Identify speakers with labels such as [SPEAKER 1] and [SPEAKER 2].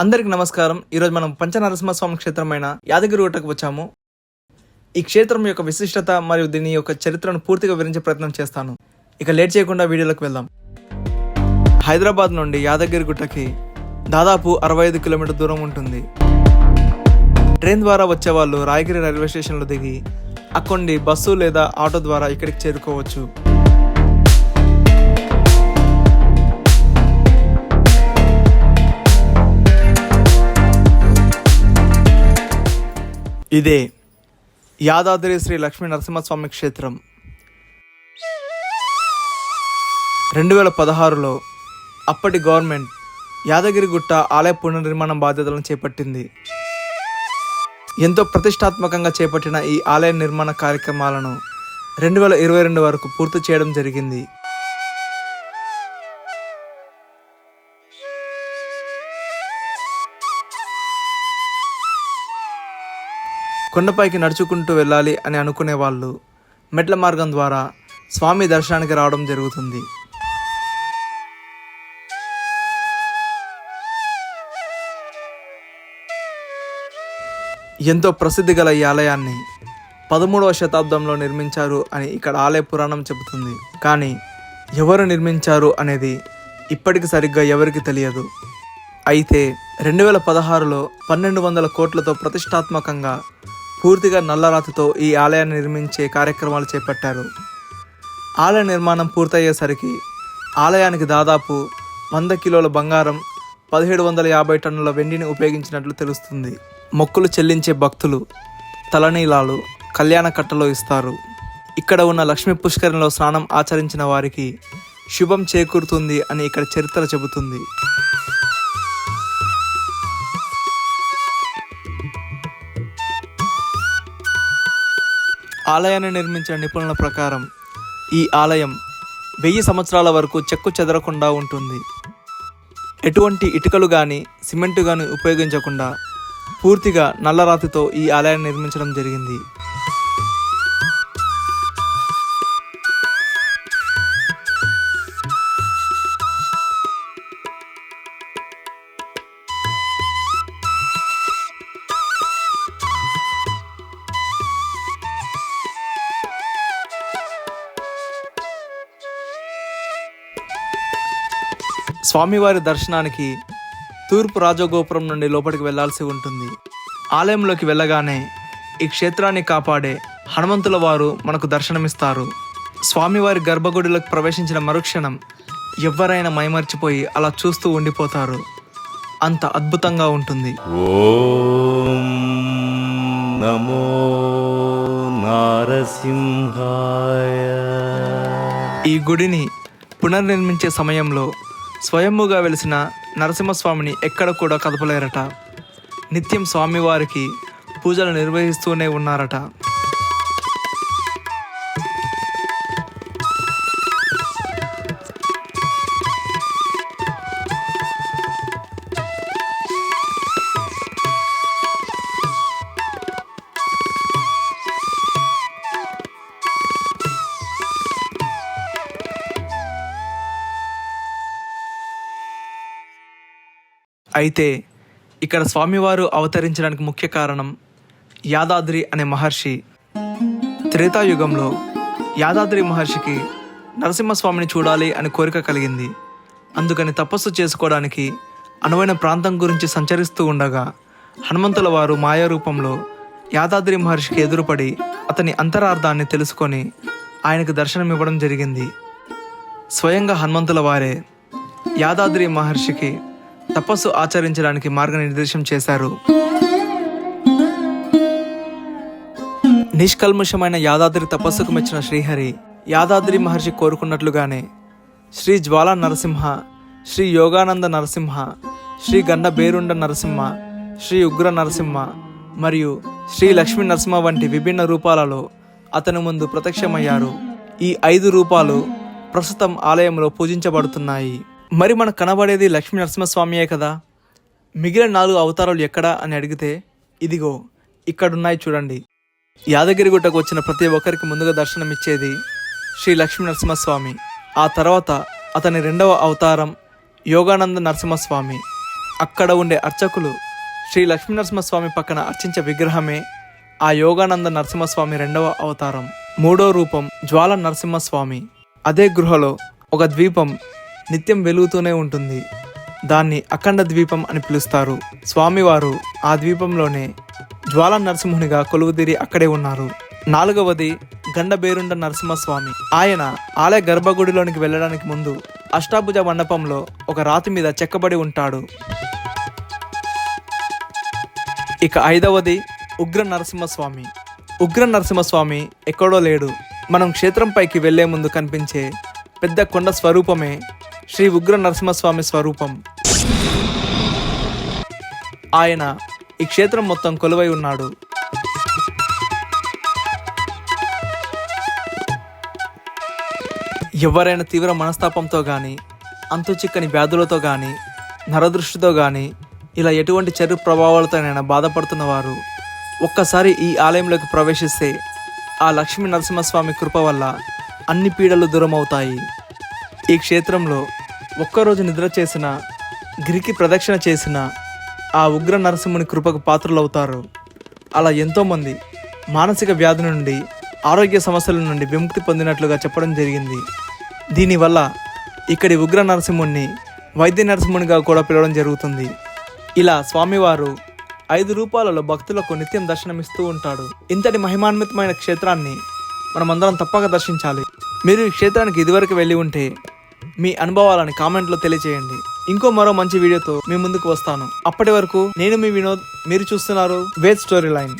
[SPEAKER 1] అందరికి నమస్కారం. ఈరోజు మనం పంచనరసింహస్వామి క్షేత్రమైన యాదగిరి గుట్టకు వచ్చాము. ఈ క్షేత్రం యొక్క విశిష్టత మరియు దీని యొక్క చరిత్రను పూర్తిగా వివరించే ప్రయత్నం చేస్తాను. ఇక లేట్ చేయకుండా వీడియోలోకి వెళ్దాం. హైదరాబాద్ నుండి యాదగిరి గుట్టకి దాదాపు అరవై ఐదు కిలోమీటర్ దూరం ఉంటుంది. ట్రైన్ ద్వారా వచ్చే వాళ్ళు రాయగిరి రైల్వే స్టేషన్లో దిగి అక్కడి బస్సు లేదా ఆటో ద్వారా ఇక్కడికి చేరుకోవచ్చు. ఇదే యాదాద్రి శ్రీ లక్ష్మీ నరసింహస్వామి క్షేత్రం. రెండు వేల పదహారులో అప్పటి గవర్నమెంట్ యాదగిరిగుట్ట ఆలయ పునర్నిర్మాణం బాధ్యతలను చేపట్టింది. ఎంతో ప్రతిష్టాత్మకంగా చేపట్టిన ఈ ఆలయ నిర్మాణ కార్యక్రమాలను రెండు వేల ఇరవై రెండు వరకు పూర్తి చేయడం జరిగింది. కొండపైకి నడుచుకుంటూ వెళ్ళాలి అని అనుకునే వాళ్ళు మెట్ల మార్గం ద్వారా స్వామి దర్శనానికి రావడం జరుగుతుంది. ఎంతో ప్రసిద్ధి గల ఈ ఆలయాన్ని పదమూడవ శతాబ్దంలో నిర్మించారు అని ఇక్కడ ఆలయ పురాణం చెబుతుంది. కానీ ఎవరు నిర్మించారు అనేది ఇప్పటికి సరిగ్గా ఎవరికి తెలియదు. అయితే రెండు వేల పదహారులో పన్నెండు వందల కోట్లతో ప్రతిష్టాత్మకంగా పూర్తిగా నల్లరాతితో ఈ ఆలయాన్ని నిర్మించే కార్యక్రమాలు చేపట్టారు. ఆలయ నిర్మాణం పూర్తయ్యేసరికి ఆలయానికి దాదాపు వంద కిలోల బంగారం పదిహేడు వందల యాభై టన్నుల వెండిని ఉపయోగించినట్లు తెలుస్తుంది. మొక్కులు చెల్లించే భక్తులు తలనీలాలు కళ్యాణ కట్టలో ఇస్తారు. ఇక్కడ ఉన్న లక్ష్మీ పుష్కరంలో స్నానం ఆచరించిన వారికి శుభం చేకూరుతుంది అని ఇక్కడ చరిత్ర చెబుతుంది. ఆలయాన్ని నిర్మించిన నిపుణుల ప్రకారం ఈ ఆలయం వెయ్యి సంవత్సరాల వరకు చెక్కు చెదరకుండా ఉంటుంది. ఎటువంటి ఇటుకలు కానీ సిమెంటు కానీ ఉపయోగించకుండా పూర్తిగా నల్లరాతితో ఈ ఆలయాన్ని నిర్మించడం జరిగింది. స్వామివారి దర్శనానికి తూర్పు రాజగోపురం నుండి లోపలికి వెళ్ళాల్సి ఉంటుంది. ఆలయంలోకి వెళ్ళగానే ఈ క్షేత్రాన్ని కాపాడే హనుమంతుల వారు మనకు దర్శనమిస్తారు. స్వామివారి గర్భగుడిలోకి ప్రవేశించిన మరుక్షణం ఎవరైనా మైమర్చిపోయి అలా చూస్తూ ఉండిపోతారు. అంత అద్భుతంగా ఉంటుంది.
[SPEAKER 2] నమో
[SPEAKER 1] ఈ గుడిని పునర్నిర్మించే సమయంలో స్వయంభుగా వెలిసిన నరసింహస్వామిని ఎక్కడ కూడా కదపలేరట. నిత్యం స్వామివారికి పూజలు నిర్వహిస్తూనే ఉన్నారట. అయితే ఇక్కడ స్వామివారు అవతరించడానికి ముఖ్య కారణం యాదాద్రి అనే మహర్షి. త్రేతాయుగంలో యాదాద్రి మహర్షికి నరసింహస్వామిని చూడాలి అని కోరిక కలిగింది. అందుకని తపస్సు చేసుకోవడానికి అనువైన ప్రాంతం గురించి సంచరిస్తూ ఉండగా హనుమంతుల వారు మాయారూపంలో యాదాద్రి మహర్షికి ఎదురుపడి అతని అంతరార్థాన్ని తెలుసుకొని ఆయనకు దర్శనమివ్వడం జరిగింది. స్వయంగా హనుమంతుల వారే యాదాద్రి మహర్షికి తపస్సు ఆచరించడానికి మార్గనిర్దేశం చేశారు. నిష్కల్ముషమైన యాదాద్రి తపస్సుకు మెచ్చిన శ్రీహరి యాదాద్రి మహర్షి కోరుకున్నట్లుగానే శ్రీ జ్వాలా నరసింహ శ్రీ యోగానంద నరసింహ శ్రీ గండ బేరుండ నరసింహ శ్రీ ఉగ్ర నరసింహ మరియు శ్రీ లక్ష్మీ నరసింహ వంటి విభిన్న రూపాలలో అతని ముందు ప్రత్యక్షమయ్యారు. ఈ ఐదు రూపాలు ప్రస్తుతం ఆలయంలో పూజించబడుతున్నాయి. మరి మనకు కనబడేది లక్ష్మీ నరసింహస్వామియే కదా? మిగిలిన నాలుగు అవతారాలు ఎక్కడా అని అడిగితే ఇదిగో ఇక్కడున్నాయి చూడండి. యాదగిరిగుట్టకు వచ్చిన ప్రతి ఒక్కరికి ముందుగా దర్శనమిచ్చేది శ్రీ లక్ష్మీ నరసింహస్వామి. ఆ తర్వాత అతని రెండవ అవతారం యోగానంద నరసింహస్వామి. అక్కడ ఉండే అర్చకులు శ్రీ లక్ష్మీనరసింహస్వామి పక్కన అర్చించే విగ్రహమే ఆ యోగానంద నరసింహస్వామి రెండవ అవతారం. మూడో రూపం జ్వాల నరసింహస్వామి. అదే గృహలో ఒక ద్వీపం నిత్యం వెలుగుతూనే ఉంటుంది. దాన్ని అఖండ ద్వీపం అని పిలుస్తారు. స్వామివారు ఆ ద్వీపంలోనే జ్వాల నరసింహునిగా కొలువుదీరి అక్కడే ఉన్నారు. నాలుగవది గండబేరుండ నరసింహస్వామి. ఆయన ఆలయ గర్భగుడిలోనికి వెళ్ళడానికి ముందు అష్టాభుజ మండపంలో ఒక రాతి మీద చెక్కబడి ఉంటాడు. ఇక ఐదవది ఉగ్ర నరసింహస్వామి. ఉగ్ర నరసింహస్వామి ఎక్కడో లేడు. మనం క్షేత్రం పైకి వెళ్ళే ముందు కనిపించే పెద్ద కొండ స్వరూపమే శ్రీ ఉగ్ర నరసింహస్వామి స్వరూపం. ఆయన ఈ క్షేత్రం మొత్తం కొలువై ఉన్నాడు. ఎవరైనా తీవ్ర మనస్తాపంతో కానీ అంతు చిక్కని వ్యాధులతో కానీ నరదృష్టితో కానీ ఇలా ఎటువంటి చెడు ప్రభావాలతోనైనా బాధపడుతున్న వారు ఒక్కసారి ఈ ఆలయంలోకి ప్రవేశిస్తే ఆ లక్ష్మీ నరసింహస్వామి కృప వల్ల అన్ని పీడలు దూరమవుతాయి. ఈ క్షేత్రంలో ఒక్కరోజు నిద్ర చేసిన గిరికి ప్రదక్షిణ చేసిన ఆ ఉగ్ర నరసింహుని కృపకు పాత్రలవుతారు. అలా ఎంతోమంది మానసిక వ్యాధి నుండి ఆరోగ్య సమస్యల నుండి విముక్తి పొందినట్లుగా చెప్పడం జరిగింది. దీనివల్ల ఇక్కడి ఉగ్ర నరసింహుణ్ణి వైద్య నరసింహునిగా కూడా పిలవడం జరుగుతుంది. ఇలా స్వామివారు ఐదు రూపాలలో భక్తులకు నిత్యం దర్శనమిస్తూ ఉంటాడు. ఇంతటి మహిమాన్వితమైన క్షేత్రాన్ని మనమందరం తప్పక దర్శించాలి. మీరు ఈ క్షేత్రానికి ఇదివరకు వెళ్ళి ఉంటే మీ అనుభవాలని కామెంట్లో తెలియజేయండి ఇంకో మరో మంచి వీడియోతో మీ ముందుకు వస్తాను. అప్పటి వరకు నేను మీ వినోద్ మీరు చూస్తున్నారు వేద్ స్టోరీ లైన్.